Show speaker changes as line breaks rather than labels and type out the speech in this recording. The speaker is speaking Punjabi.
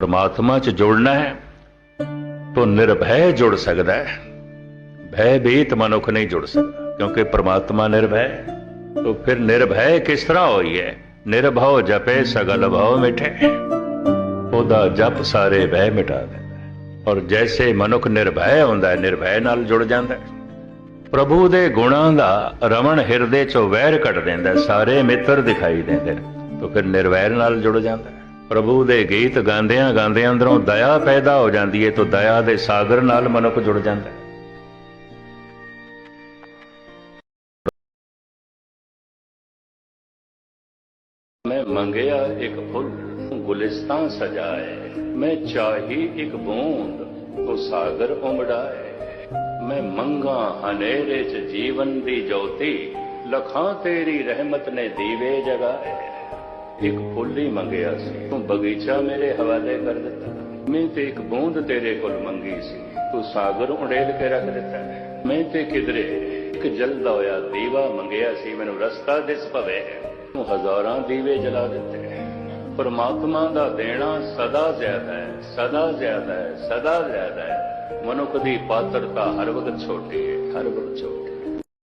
ਪਰਮਾਤਮਾ 'ਚ ਜੁੜਨਾ ਹੈ, ਤਾਂ ਨਿਰਭੈ ਜੁੜ ਸਕਦਾ ਹੈ। ਭੈ ਭੀਤ ਮਨੁੱਖ ਨਹੀਂ ਜੁੜ ਸਕਦਾ, ਕਿਉਂਕਿ ਪਰਮਾਤਮਾ ਨਿਰਭੈ ਹੈ। ਫਿਰ ਨਿਰਭੈ ਕਿਸ ਤਰ੍ਹਾਂ ਹੋਈ ਹੈ? ਨਿਰਭਉ ਜਪੇ ਸਗਲ ਭਉ ਮਿਟੇ ਉਹਦਾ ਜਪ ਸਾਰੇ ਭੈ ਮਿਟਾ ਦਿੰਦਾ ਔਰ ਜੈਸੇ ਮਨੁੱਖ ਨਿਰਭੈ ਹੁੰਦਾ ਹੈ, ਨਿਰਭੈ ਨਾਲ ਜੁੜ ਜਾਂਦਾ ਹੈ। ਪ੍ਰਭੂ ਦੇ ਗੁਣਾਂ ਦਾ ਰਮਣ ਹਿਰਦੇ ਚੋਂ ਵੈਰ ਕੱਢ ਦਿੰਦਾ ਸਾਰੇ ਮਿੱਤਰ ਦਿਖਾਈ ਦਿੰਦੇ ਨੇ। ਤਾਂ ਫਿਰ ਨਿਰਵੈਰ ਨਾਲ ਜੁੜ ਜਾਂਦਾ ਪ੍ਰਭੂ ਦੇ ਗੀਤ ਗਾਉਂਦਿਆਂ ਗਾਉਂਦਿਆਂ ਅੰਦਰੋਂ ਦਇਆ ਪੈਦਾ ਹੋ ਜਾਂਦੀ ਹੈ ਤਾਂ ਦਇਆ ਦੇ ਸਾਗਰ ਨਾਲ ਮਨੁੱਖ ਜੁੜ ਜਾਂਦਾ ਹੈ ਮੈਂ ਮੰਗਿਆ ਇੱਕ ਫੁੱਲ ਗੁਲਿਸਤਾਂ ਸਜਾਏ। ਮੈਂ ਚਾਹੀ ਇੱਕ ਬੂੰਦ, ਤੋ ਸਾਗਰ ਉਮੜਾਏ। ਮੈਂ ਮੰਗਾ ਹਨੇਰੇ ਚ ਜੀਵਨ ਦੀ ਜੋਤੀ, ਲਖਾਂ ਤੇਰੀ ਰਹਿਮਤ ਨੇ ਦੀਵੇ ਜਗਾਏ। ਇੱਕ ਫੁੱਲ ਹੀ ਮੰਗਿਆ ਸੀ। ਤੂੰ ਬਗੀਚਾ ਮੇਰੇ ਹਵਾਲੇ ਕਰ ਦਿੱਤਾ। ਮੈਂ ਤੇ ਇੱਕ ਬੂੰਦ ਤੇਰੇ ਕੋਲ ਮੰਗੀ ਸੀ। ਤੂੰ ਸਾਗਰ ਉਡੇਲ ਕੇ ਰੱਖ ਦਿੱਤਾ। ਮੈਂ ਤੇ ਕਿਧਰੇ ਇੱਕ ਜਲਦਾ ਹੋਇਆ ਦੀਵਾ ਮੰਗਿਆ ਸੀ। ਮੈਨੂੰ ਰਸਤਾ ਦਿਸ ਪਵੇ। ਤੂੰ ਹਜ਼ਾਰਾਂ ਦੀਵੇ ਜਲਾ ਦਿੱਤੇ। ਪਰਮਾਤਮਾ ਦਾ ਦੇਣਾ ਸਦਾ ਜ਼ਿਆਦਾ ਹੈ, ਸਦਾ ਜ਼ਿਆਦਾ ਹੈ, ਸਦਾ ਜ਼ਿਆਦਾ ਹੈ। ਮਨੁੱਖ ਦੀ ਪਾਤਰਤਾ ਹਰ ਵਕਤ ਛੋਟੀ ਹੈ, ਹਰ ਵਕਤ ਛੋਟੀ